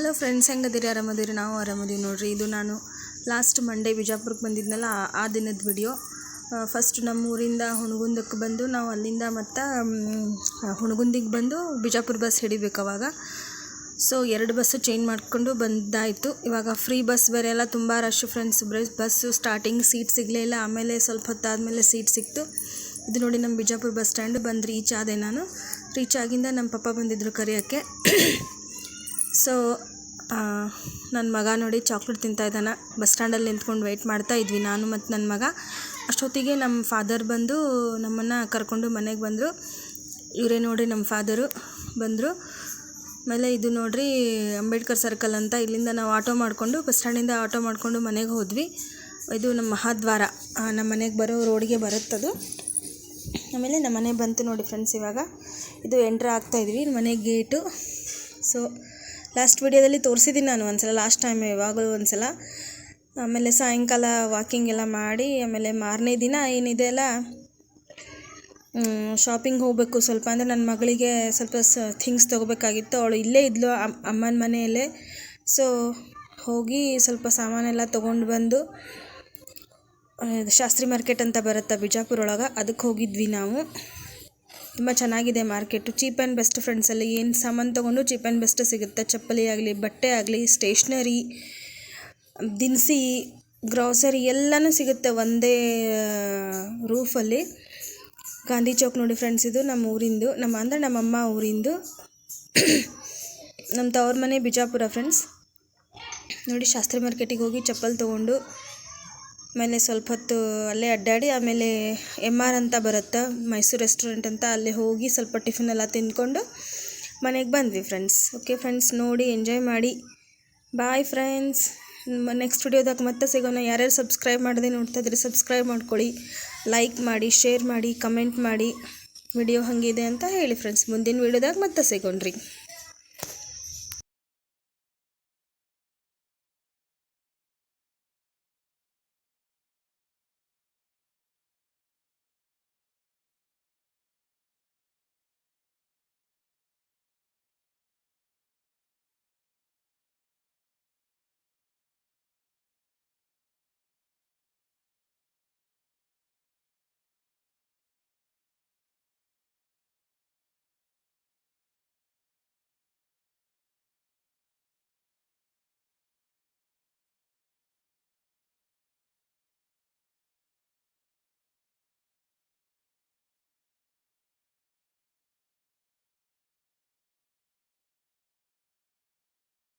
Hello friends ಹೆಂಗದಿರಿ? ಆರಾಮದಿರಿ? ನಾವು ಆರಾಮದೀವಿ ನೋಡಿರಿ. ಇದು ನಾನು ಲಾಸ್ಟ್ ಮಂಡೇ ಬಿಜಾಪುರಕ್ಕೆ ಬಂದಿದ್ನಲ್ಲ, ಆ- ದಿನದ ವಿಡಿಯೋ ಫಸ್ಟ್ ನಮ್ಮ ಊರಿಂದ ಹುಣಗುಂದಕ್ಕೆ ಬಂದು ನಾವು ಅಲ್ಲಿಂದ ಮತ್ತು ಹುಣಗುಂದಿಗೆ ಬಂದು ಬಿಜಾಪುರ ಬಸ್ ಹಿಡಿಬೇಕು ಅವಾಗ. ಸೊ ಎರಡು ಬಸ್ಸು ಚೇಂಜ್ ಮಾಡಿಕೊಂಡು ಬಂದಾಯಿತು. ಇವಾಗ ಫ್ರೀ ಬಸ್ ಬೇರೆ ಎಲ್ಲ ತುಂಬ rush friends bus starting seat ಸಿಗಲೇ ಇಲ್ಲ. ಆಮೇಲೆ ಸ್ವಲ್ಪ ಹೊತ್ತಾದಮೇಲೆ ಸೀಟ್ ಸಿಕ್ತು. ಇದು ನೋಡಿ ನಮ್ಮ ಬಿಜಾಪುರ ಬಸ್ ಸ್ಟ್ಯಾಂಡ್ ಬಂದು ರೀಚ್ ಆದೆ ನಾನು. ರೀಚ್ ಆಗಿಂದ ನಮ್ಮ ಪಪ್ಪ ಬಂದಿದ್ದರು ಕರೆಯೋಕ್ಕೆ. ಸೊ ನನ್ನ ಮಗ ನೋಡಿ ಚಾಕ್ಲೇಟ್ ತಿಂತಾ ಇದ್ದಾನೆ. ಬಸ್ ಸ್ಟ್ಯಾಂಡಲ್ಲಿ ನಿಂತ್ಕೊಂಡು ವೆಯ್ಟ್ ಮಾಡ್ತಾ ಇದ್ವಿ ನಾನು ಮತ್ತು ನನ್ನ ಮಗ. ಅಷ್ಟೊತ್ತಿಗೆ ನಮ್ಮ ಫಾದರ್ ಬಂದು ನಮ್ಮನ್ನು ಕರ್ಕೊಂಡು ಮನೆಗೆ ಬಂದರು. ಇವರೇ ನೋಡಿ ನಮ್ಮ ಫಾದರು ಬಂದರು. ಆಮೇಲೆ ಇದು ನೋಡಿರಿ ಅಂಬೇಡ್ಕರ್ ಸರ್ಕಲ್ ಅಂತ ಇಲ್ಲಿಂದ ನಾವು ಆಟೋ ಮಾಡಿಕೊಂಡು ಬಸ್ ಸ್ಟ್ಯಾಂಡಿಂದ ಆಟೋ ಮಾಡಿಕೊಂಡು ಮನೆಗೆ ಹೋದ್ವಿ. ಇದು ನಮ್ಮ ಮಹಾದ್ವಾರ. ನಮ್ಮ ಮನೆಗೆ ಬರೋ ರೋಡ್ಗೆ ಬರುತ್ತದು ಆಮೇಲೆ ನಮ್ಮ ಮನೆ ಬಂತು ನೋಡಿ ಫ್ರೆಂಡ್ಸ್ ಇವಾಗ. ಇದು ಎಂಟ್ರ್ ಆಗ್ತಾಯಿದ್ವಿ ಮನೆ ಗೇಟು ಸೊ ಲಾಸ್ಟ್ ವಿಡಿಯೋದಲ್ಲಿ ತೋರಿಸಿದ್ದೀನಿ ನಾನು ಒಂದ್ಸಲ ಲಾಸ್ಟ್ ಟೈಮ್ ಇವಾಗಲೂ ಒಂದ್ಸಲ. ಆಮೇಲೆ ಸಾಯಂಕಾಲ ವಾಕಿಂಗ್ ಎಲ್ಲ ಮಾಡಿ, ಆಮೇಲೆ ಮಾರನೇ ದಿನ ಏನಿದೆ ಅಲ್ಲ ಶಾಪಿಂಗ್ ಹೋಗಬೇಕು. ಸ್ವಲ್ಪ ಅಂದರೆ ನನ್ನ ಮಗಳಿಗೆ ಸ್ವಲ್ಪ ಸ ಥಿಂಗ್ಸ್ ತೊಗೋಬೇಕಾಗಿತ್ತು. ಅವಳು ಇಲ್ಲೇ ಇದ್ಲು ಅಮ್, ಅಮ್ಮನ ಮನೆಯಲ್ಲೇ. ಸೊ ಹೋಗಿ ಸ್ವಲ್ಪ ಸಾಮಾನೆಲ್ಲ ತೊಗೊಂಡು ಬಂದು, ಶಾಸ್ತ್ರಿ ಮಾರ್ಕೆಟ್ ಅಂತ ಬರುತ್ತೆ ಬಿಜಾಪುರ ಒಳಗೆ ಅದಕ್ಕೆ ಹೋಗಿದ್ವಿ ನಾವು. ತುಂಬ ಚೆನ್ನಾಗಿದೆ ಮಾರ್ಕೆಟು. ಚೀಪ್ ಆ್ಯಂಡ್ ಬೆಸ್ಟ್ ಫ್ರೆಂಡ್ಸಲ್ಲಿ ಏನು ಸಾಮಾನು ತೊಗೊಂಡು ಚೀಪ್ ಆ್ಯಂಡ್ ಬೆಸ್ಟ್ ಸಿಗುತ್ತೆ. ಚಪ್ಪಲಿ ಆಗಲಿ, ಬಟ್ಟೆ ಆಗಲಿ, ಸ್ಟೇಷ್ನರಿ, ದಿನಸಿ, ಗ್ರಾಸರಿ ಎಲ್ಲನೂ ಸಿಗುತ್ತೆ ಒಂದೇ ರೂಫಲ್ಲಿ. ಗಾಂಧಿ ಚೌಕ್ ನೋಡಿ ಫ್ರೆಂಡ್ಸ್, ಇದು ನಮ್ಮ ಊರಿಂದು. ನಮ್ಮ ಅಂದರೆ ನಮ್ಮಮ್ಮ ಊರಿಂದು. ನಮ್ಮ ತವ್ರ ಮನೆ ಬಿಜಾಪುರ ಫ್ರೆಂಡ್ಸ್. ನೋಡಿ ಶಾಸ್ತ್ರಿ ಮಾರ್ಕೆಟಿಗೆ ಹೋಗಿ ಚಪ್ಪಲ್ ತೊಗೊಂಡು ಆಮೇಲೆ ಸ್ವಲ್ಪ ಹೊತ್ತು ಅಲ್ಲೇ ಅಡ್ಡಾಡಿ ಆಮೇಲೆ ಎಂ ಆರ್ ಅಂತ ಬರುತ್ತೆ, ಮೈಸೂರು ರೆಸ್ಟೋರೆಂಟ್ ಅಂತ ಅಲ್ಲಿ ಹೋಗಿ ಸ್ವಲ್ಪ ಟಿಫಿನ್ ಎಲ್ಲ ತಿಂದ್ಕೊಂಡು ಮನೆಗೆ ಬಂದ್ವಿ ಫ್ರೆಂಡ್ಸ್ ಓಕೆ ಫ್ರೆಂಡ್ಸ್ ನೋಡಿ ಎಂಜಾಯ್ ಮಾಡಿ. ಬಾಯ್ ಫ್ರೆಂಡ್ಸ್ ನೆಕ್ಸ್ಟ್ ವಿಡಿಯೋದಾಗ ಮತ್ತೆ ಸಿಗೋಣ. ಯಾರ್ಯಾರು ಸಬ್ಸ್ಕ್ರೈಬ್ ಮಾಡದೆ ನೋಡ್ತಾ ಇದ್ರಿ ಸಬ್ಸ್ಕ್ರೈಬ್ ಮಾಡ್ಕೊಳ್ಳಿ. ಲೈಕ್ ಮಾಡಿ ಶೇರ್ ಮಾಡಿ ಕಮೆಂಟ್ ಮಾಡಿ. ವಿಡಿಯೋ ಹಾಗಿದೆ ಅಂತ ಹೇಳಿ ಫ್ರೆಂಡ್ಸ್ ಮುಂದಿನ ವಿಡಿಯೋದಾಗ ಮತ್ತೆ ಸಿಗೋಣ್ರಿ.